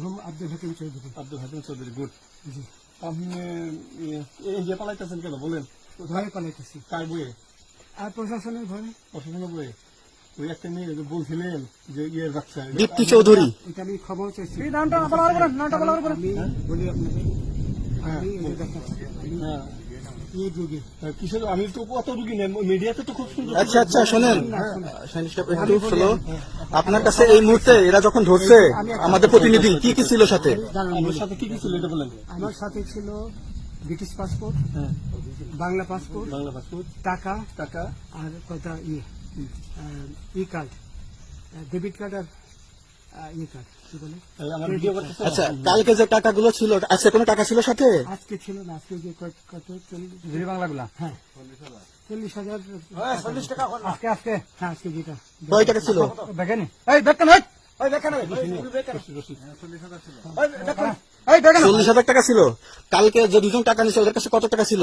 Abdul Hakim Chowdhury. Abdul Hakim Chowdhury good জি। আপনি এই যে পালাইতেছেন কেন? বলেন। ভয়ে পালাইতেছি। কার বইয়ে? আর প্রশাসনের ভয়ে প্রশাসনের বইয়ে? ওই একটা মেয়ে যে বলছিলেন যে বাচ্চা। দীপ্তি চৌধুরী। এটা আমি খবর চাইছি। নামটা বলার পরে নামটা বলার পরে বলি আপনাকে আমি এই হ্যাঁ। এই যুগে। হ্যাঁ, কিসের আমি তো কত রুগী নেন মিডিয়াতে তো খুব সুন্দর আচ্ছা আচ্ছা শোনেন। একটু স্লো আপনার কাছে এই মুহূর্তে এরা যখন ধরছে আমাদের প্রতিনিধি কি কি ছিল সাথে? আমার সাথে কি কি ছিল এটা বলেন। আমার সাথে ছিল ব্রিটিশ পাসপোর্ট হ্যাঁ। Bangla passport Bangla passport. টাকা টাকা। আর কটা ইয়ে ই কার্ড ডেবিট কার্ড আর আচ্ছা কালকে যে টাকাগুলো ছিল আজকে কোনো টাকা ছিল সাথে? আজকে ছিল না আজকে যে কত- কত? চল্লিশ বাংলাগুলা? হ্যাঁ। চল্লিশ হাজার। চল্লিশ টাকা আজকে আজকে। হ্যাঁ আজকে যেটা। কয় টাকা ছিল? দেখেন এই এই! দেখেন এই চল্লিশ হাজার টাকা ছিল। কালকে যে দুজন টাকা নিছে ওদের কাছে কত টাকা ছিল?